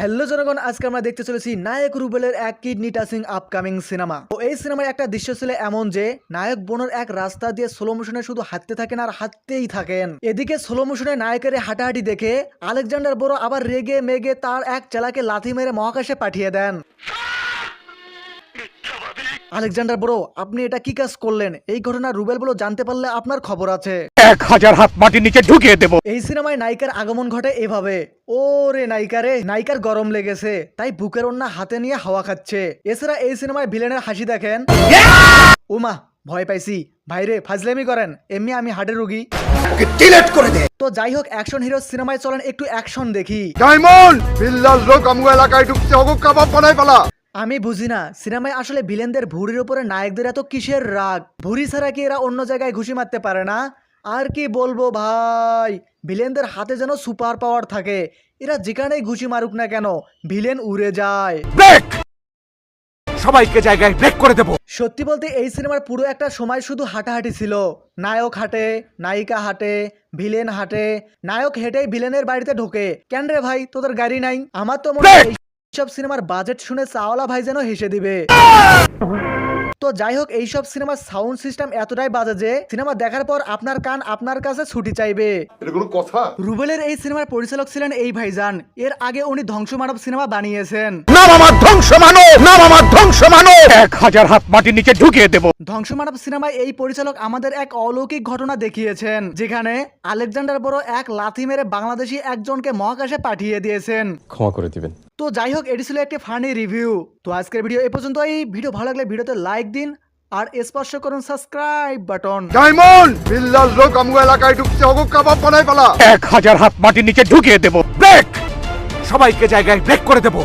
Hello জনগণ, আজকে আমরা দেখতে চলেছি নায়ক রুবেলের এক কিডনি টাচিং আপকামিং সিনেমা তো এই সিনেমার একটা দৃশ্য ছিল এমন যে, নায়ক বোনের এক রাস্তা দিয়ে সোলো মোশনে শুধু হাঁটতে থাকেন আর হাঁটতেই থাকেন। এদিকে সোলো মোশনে নায়কের হাঁটাহাঁটি দেখে আলেকজান্ডার বড় আবার রেগে মেগে তার এক চেলাকে লাথি মেরে মহাকাশে পাঠিয়ে দেন। আলেকজান্ডার বড় আপনি এটা কি কাজ করলেন? এই ঘটনা রুবেল বলো জানতে পারলে আপনার খবর আছে। এক হাজার হাত মাটির নিচে ঢুকিয়ে দেব। এই সিনেমায় নায়িকার আগমন ঘটে এভাবে। ও রে নায়িকা রে নায়িকার গরম লেগেছে তাই বুকের অন্য হাতে নিয়ে হাওয়া খাচ্ছে। এছাড়া এই সিনেমায় ভিলেনের হাসি দেখেন। উমা ভয় পাইছি। ভাইরে ফাজলেমি করেন। এমনি আমি হার্টের রুগী। তো যাই হোক অ্যাকশন হিরো সিনেমায় চলেন একটু অ্যাকশন দেখি। ডায়মন্ড! বিল্লাল লোক আমগো এলাকায় ঢুকছে হগো কাবাব বানাই ফেলা। আমি বুঝি না সিনেমায় আসলে ভিলেনদের ভুড়ির উপরে নায়কদের এত কিসের রাগ? ভুড়ি ছাড়া কি এরা অন্য জায়গায় ঘুষি মারতে পারে না? আর কি বলব ভাই? ভিলেনদের হাতে যেন সুপার পাওয়ার থাকে। এরা যেখানেই ঘুষি মারুক না কেন ভিলেন উড়ে যায়। সবাইকে জায়গায় ব্রেক করে দেব। সত্যি বলতে এই সিনেমার পুরো একটা সময় শুধু হাঁটাহাঁটি ছিল। নায়ক হাঁটে নায়িকা হাঁটে ভিলেন হাঁটে। নায়ক হেঁটেই ভিলেনের বাড়িতে ঢোকে। কেন রে ভাই তোদের গাড়ি নাই? আমার তো মনে এইসব সিনেমার বাজেট শুনে চাওয়ালা ভাই যেন হেসে দিবে। তো যাই হোক এইসব সিনেমার সাউন্ড সিস্টেম এতটাই বাজে যে সিনেমা দেখার পর আপনার কান আপনার কাছে ছুটি চাইবে। কথা? রুবেলের এই সিনেমার পরিচালক ছিলেন এই ভাইজান। এর আগে উনি ধ্বংস মানব সিনেমা বানিয়েছেন। নাম আমার ধ্বংস মানো নাম আমার ধ্বংস মানো এক হাজার হাত মাটির নিচে ঢুকিয়ে দেব। ধ্বংস মানব সিনেমায় এই পরিচালক আমাদের এক অলৌকিক ঘটনা দেখিয়েছেন যেখানে আলেকজান্ডার বড় এক লাথি মেরে বাংলাদেশি একজনকে মহাকাশে পাঠিয়ে দিয়েছেন। ক্ষমা করে দিবেন। তো যাই হোক এটি ছিল একটি ফানি রিভিউ তো আজকের ভিডিও এ পর্যন্ত এই ভিডিও ভালো লাগলে ভিডিওতে লাইক দিন আর স্পর্শ করুন সাবস্ক্রাইব বাটন ডায়মন্ড! বিল্লাল লোক আমগো এলাকায় ঢুকতে হগো কাবাব বানাই ফেলা এক হাজার হাত মাটির নিচে ঢুকিয়ে দেব। ব্রেক! সবাইকে জায়গায় ব্রেক করে দেব।